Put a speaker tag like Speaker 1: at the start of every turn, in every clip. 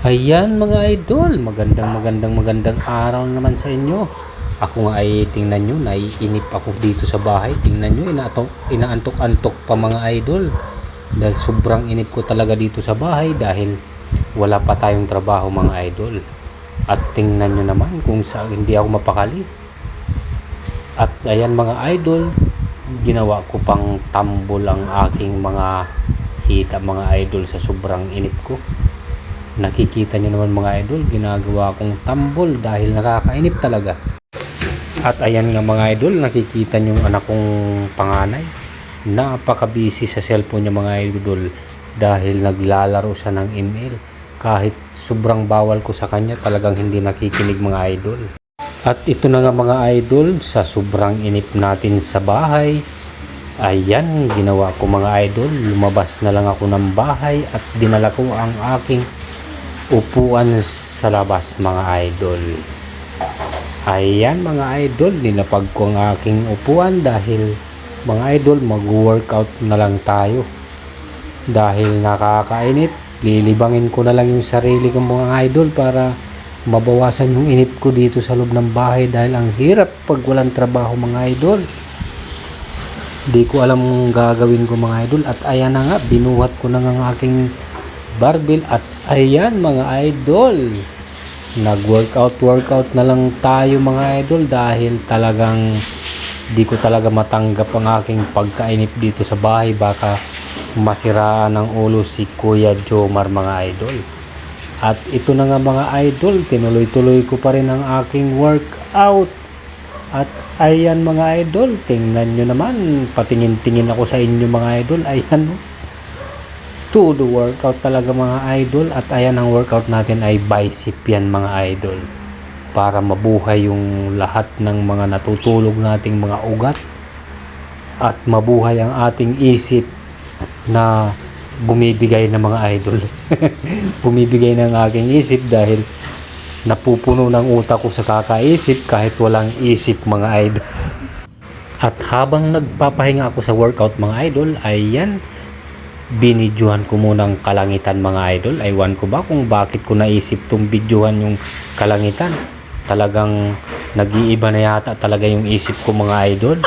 Speaker 1: Ayan mga idol, magandang magandang magandang araw naman sa inyo. Ako nga ay tingnan nyo, naiinip ako dito sa bahay. Tingnan nyo, inaantok-antok pa mga idol. Dahil sobrang inip ko talaga dito sa bahay dahil wala pa tayong trabaho mga idol. At tingnan nyo naman kung saan hindi ako mapakali. At ayan mga idol, ginawa ko pang tambol ang aking mga hita mga idol sa sobrang inip ko nakikita nyo naman mga idol ginagawa kong tambol dahil nakakainip talaga. At ayan nga mga idol nakikita nyo yung anak kong panganay. Napaka busy sa cellphone niya mga idol dahil naglalaro siya ng email. Kahit sobrang bawal ko sa kanya talagang hindi nakikinig mga idol. At ito na nga mga idol sa sobrang inip natin sa bahay Ayan, ginawa ko mga idol. Lumabas na lang ako ng bahay at dinala ko ang aking upuan sa labas mga idol. Ayan mga idol, nilapag ko ang aking upuan dahil mga idol mag-workout na lang tayo. Dahil nakakainip, lilibangin ko na lang yung sarili kong mga idol para mabawasan yung inip ko dito sa loob ng bahay dahil ang hirap pag walang trabaho mga idol. Di ko alam gagawin ko mga idol at ayan na nga, binuhat ko na nga ang aking barbell at ayan mga idol. Nag-workout workout na lang tayo mga idol dahil talagang di ko talaga matanggap ang aking pagkainip dito sa bahay baka masiraan ng ulo si Kuya Jomar mga idol. At ito na nga mga idol, tinuloy-tuloy ko pa rin ang aking workout. At ayan mga idol, tingnan nyo naman, patingin-tingin ako sa inyo mga idol, ayan no. To the workout talaga mga idol at ayan ang workout natin ay bicep yan mga idol. Para mabuhay yung lahat ng mga natutulog nating mga ugat at mabuhay ang ating isip na bumibigay ng mga idol. bumibigay ng aking isip dahil napupuno ng utak ko sa kakaisip kahit walang isip mga idol. At habang nagpapahinga ako sa workout mga idol, ayan, binidyohan ko muna ang kalangitan mga idol. Aywan ko ba kung bakit ko naisip tong bidyohan yung kalangitan. Talagang nag-iiba na yata talaga yung isip ko mga idol.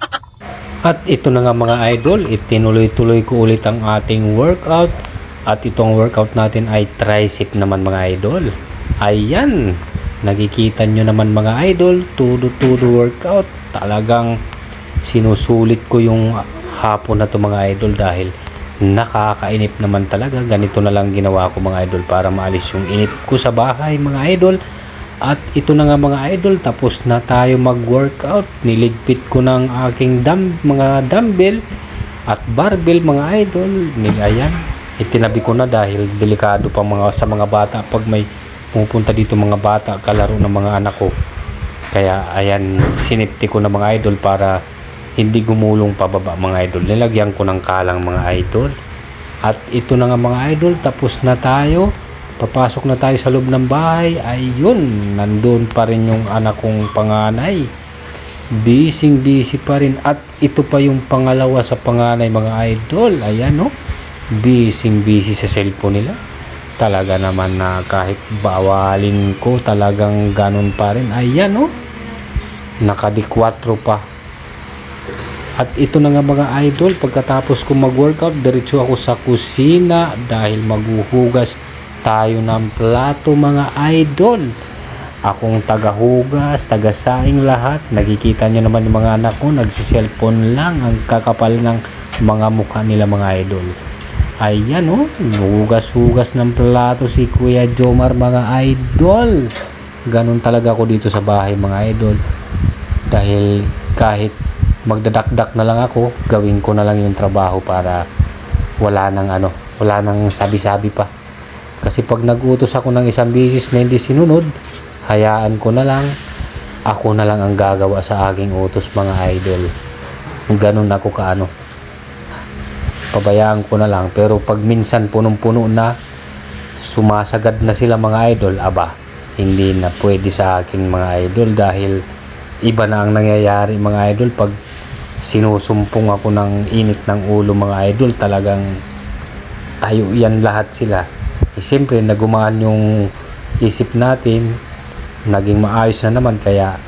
Speaker 1: At ito na nga mga idol, itinuloy-tuloy ko ulit ang ating workout. At itong workout natin ay tricep naman mga idol. Ayan, nakikita nyo naman mga idol, tudo-tudo workout. Talagang sinusulit ko yung hapon na to mga idol dahil nakakainip naman talaga. Ganito na lang ginawa ko mga idol para maalis yung inip ko sa bahay mga idol. At ito na nga mga idol, tapos na tayo mag-workout. Niligpit ko ng aking dam, mga dumbbell at barbell mga idol. Ayan, itinabi ko na dahil delikado pa mga, sa mga bata pag may pumupunta dito mga bata kalaro ng mga anak ko. Kaya ayan, sinipti ko na mga idol para hindi gumulong pababa mga idol. Nilagyan ko ng kalang mga idol. At ito na nga mga idol, tapos na tayo. Papasok na tayo sa loob ng bahay. Ayun, nandun pa rin yung anak kong panganay. Busy busy pa rin. At ito pa yung pangalawa sa panganay mga idol. Ayan no. Busy busy sa cellphone nila. Talaga naman na kahit bawalin ko talagang ganun pa rin. Ayan no. Nakadikwatro pa. At ito na nga mga idol, pagkatapos ko mag-workout, diretso ako sa kusina dahil maghuhugas tayo ng plato mga idol. Akong tagahugas, tagasaing lahat. Nakikita nyo naman yung mga anak ko, nagsiselfone lang. Ang kakapal ng mga mukha nila mga idol. Ayan o, oh, hugas-hugas ng plato si Kuya Jomar mga idol. Ganun talaga ako dito sa bahay mga idol. Dahil kahit magdadakdak na lang ako, gawin ko na lang yung trabaho para wala nang ano, wala nang sabi-sabi pa. Kasi pag nagutos ako ng isang bisis na hindi sinunod, hayaan ko na lang, ako na lang ang gagawa sa aking utos mga idol. Ganun ako kaano. Pabayaan ko na lang. Pero pag minsan punong-puno na, sumasagad na sila mga idol, aba, hindi na pwede sa aking mga idol dahil iba na ang nangyayari mga idol pag sinusumpong ako ng init ng ulo mga idol talagang tayo yan lahat sila Eh, siyempre, nagumaan yung isip natin, naging maayos na naman, kaya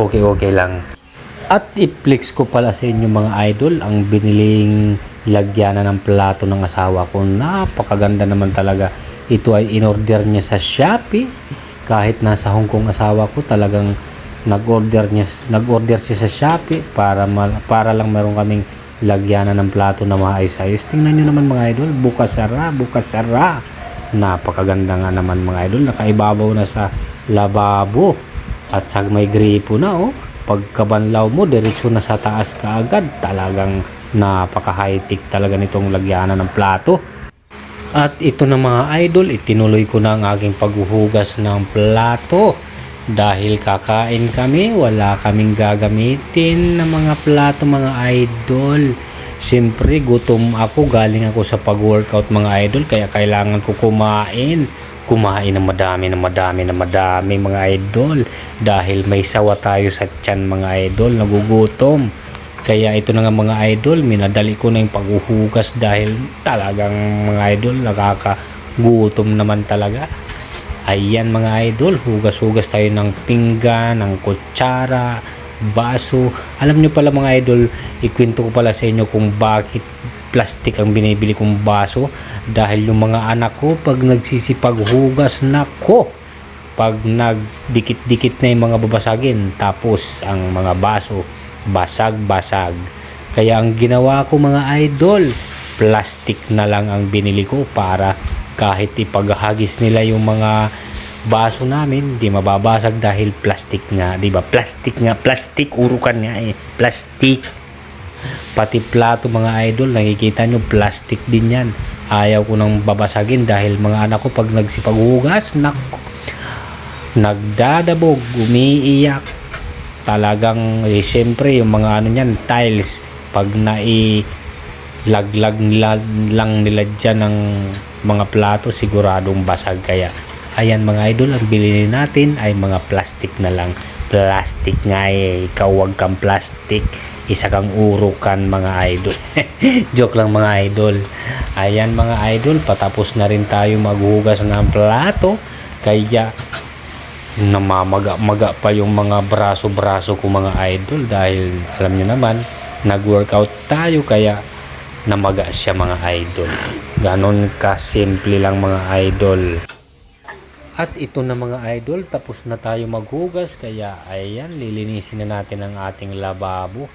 Speaker 1: okay-okay lang. At i-flex ko pala sa inyo mga idol, ang biniling lagyanan ng plato ng asawa ko. Napakaganda naman talaga. Ito ay in-order niya sa Shopee. Kahit nasa Hong Kong asawa ko, talagang nag-order niya nag-order siya sa Shopee para mal- para lang meron kaming lagyanan ng plato na maayos-ayos. Tingnan niyo naman mga idol, bukas sara, bukas sara. Napakaganda nga naman mga idol. Nakaibabaw na sa lababo at sa may gripo na oh. Pagkabanlaw mo, diretso na sa taas ka agad. Talagang napaka high-tech talaga nitong lagyanan ng plato. At ito na mga idol, itinuloy ko na ang aking paghuhugas ng plato. Dahil kakain kami, wala kaming gagamitin ng mga plato mga idol. Siyempre, gutom ako, galing ako sa pag-workout mga idol, kaya kailangan ko kumain. Kumain ng madami ng madami ng madami mga idol. Dahil may sawa tayo sa tiyan mga idol, nagugutom. Kaya ito na nga mga idol, minadali ko na yung paghuhugas dahil talagang mga idol, nakakagutom naman talaga. Ayan mga idol, hugas-hugas tayo ng pinggan, ng kutsara, baso. Alam nyo pala mga idol, ikwento ko pala sa inyo kung bakit plastic ang binibili kong baso. Dahil yung mga anak ko, pag nagsisipag hugas, nako, pag nagdikit-dikit na yung mga babasagin, tapos ang mga baso, basag-basag. Kaya ang ginawa ko mga idol, plastic na lang ang binili ko para kahit ipaghagis nila yung mga baso namin, di mababasag dahil plastic nga, di ba? Plastic nga, plastic, urukan nga eh, plastic. Pati plato mga idol, nakikita nyo, plastic din yan. Ayaw ko nang babasagin dahil mga anak ko pag nagsipaghugas, nako, nagdadabog, umiiyak. Talagang, eh, siyempre, yung mga ano niyan, tiles, pag nai laglag lang nila dyan ng mga plato, siguradong basag kaya. Ayan mga idol, ang bilhin natin ay mga plastic na lang. Plastic nga eh, ikaw wag kang plastic. Isa kang urukan mga idol. Joke lang mga idol. Ayan mga idol, patapos na rin tayo maghugas ng plato. Kaya namamaga-maga pa yung mga braso-braso ko mga idol dahil alam nyo naman, nag-workout tayo kaya namaga siya mga idol. Ganon ka-simple lang mga idol. At ito na mga idol, tapos na tayo maghugas kaya ayan, lilinisin na natin ang ating lababo.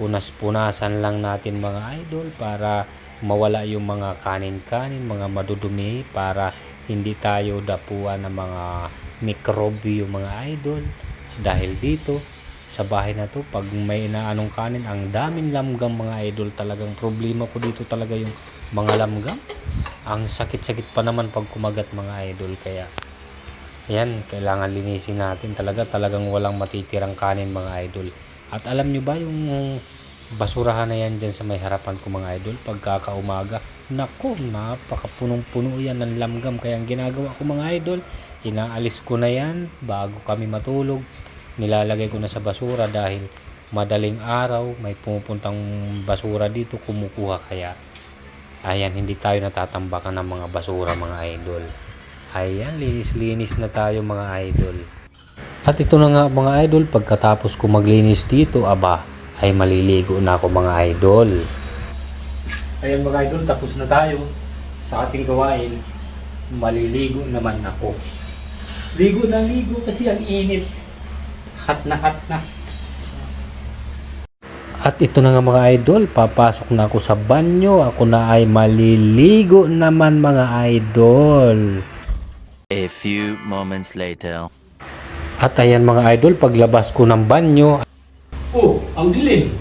Speaker 1: Punas-punasan lang natin mga idol para mawala yung mga kanin-kanin, mga madudumi para hindi tayo dapuan ng mga mikrobyo mga idol. Dahil dito, sa bahay na to, pag may inaanong kanin, ang daming lamgam mga idol. Talagang problema ko dito talaga yung mga lamgam. Ang sakit-sakit pa naman pag kumagat mga idol. Kaya, yan, kailangan linisin natin talaga. Talagang walang matitirang kanin mga idol. At alam nyo ba yung basurahan na yan dyan sa may harapan ko mga idol pagkakaumaga nako napakapunong-puno yan ng lamgam kaya ang ginagawa ko mga idol inaalis ko na yan bago kami matulog nilalagay ko na sa basura dahil madaling araw may pumupuntang basura dito kumukuha kaya. Ayan hindi tayo natatambakan ng mga basura mga idol. Ayan linis-linis na tayo mga idol. At ito na nga mga idol pagkatapos ko maglinis dito aba ay maliligo na ako mga idol. Ayan mga idol tapos na tayo. Sa ating gawain maliligo naman ako. Ligo na ligo kasi ang init hot na hot na. At ito na nga mga idol, papasok na ako sa banyo. Ako na ay maliligo naman mga idol.
Speaker 2: A few moments later.
Speaker 1: At ayan mga idol, paglabas ko ng banyo. Oh, ang dilim.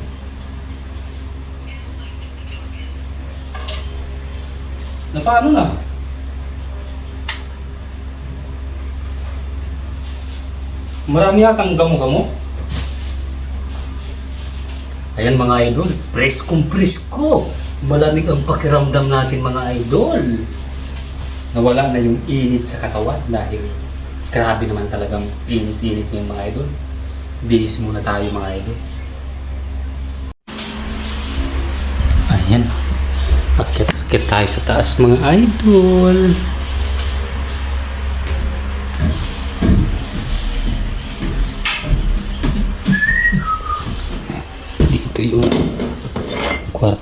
Speaker 1: Na paano na? Marami yatang gamo-gamo. Ayan mga idol, preskong presko. Malamig ang pakiramdam natin mga idol. Nawala na yung init sa katawan dahil grabe naman talagang init-init yung mga idol. Bihis muna tayo mga idol. Ayan. Akit-akit tayo sa taas mga idol.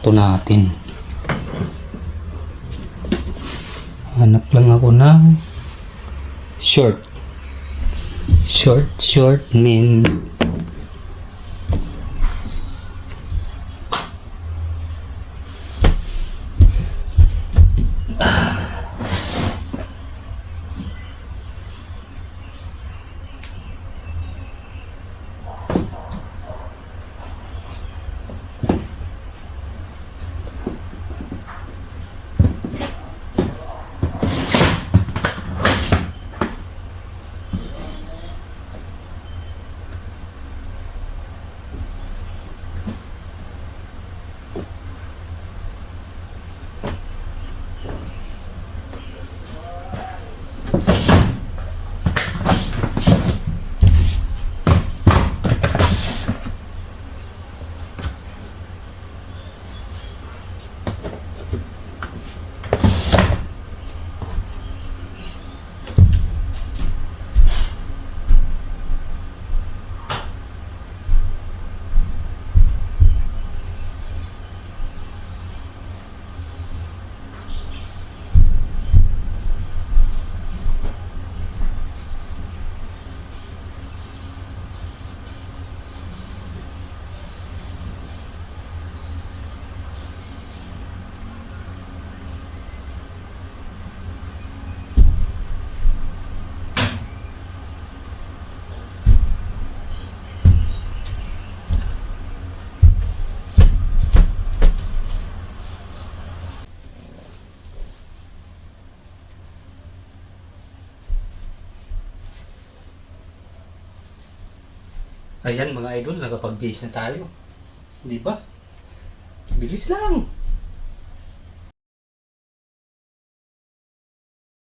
Speaker 1: Kwarto natin. Hanap lang ako ng short. Short, short, min. Ayan mga idol, nakapag-base na tayo. Di ba? Bilis lang.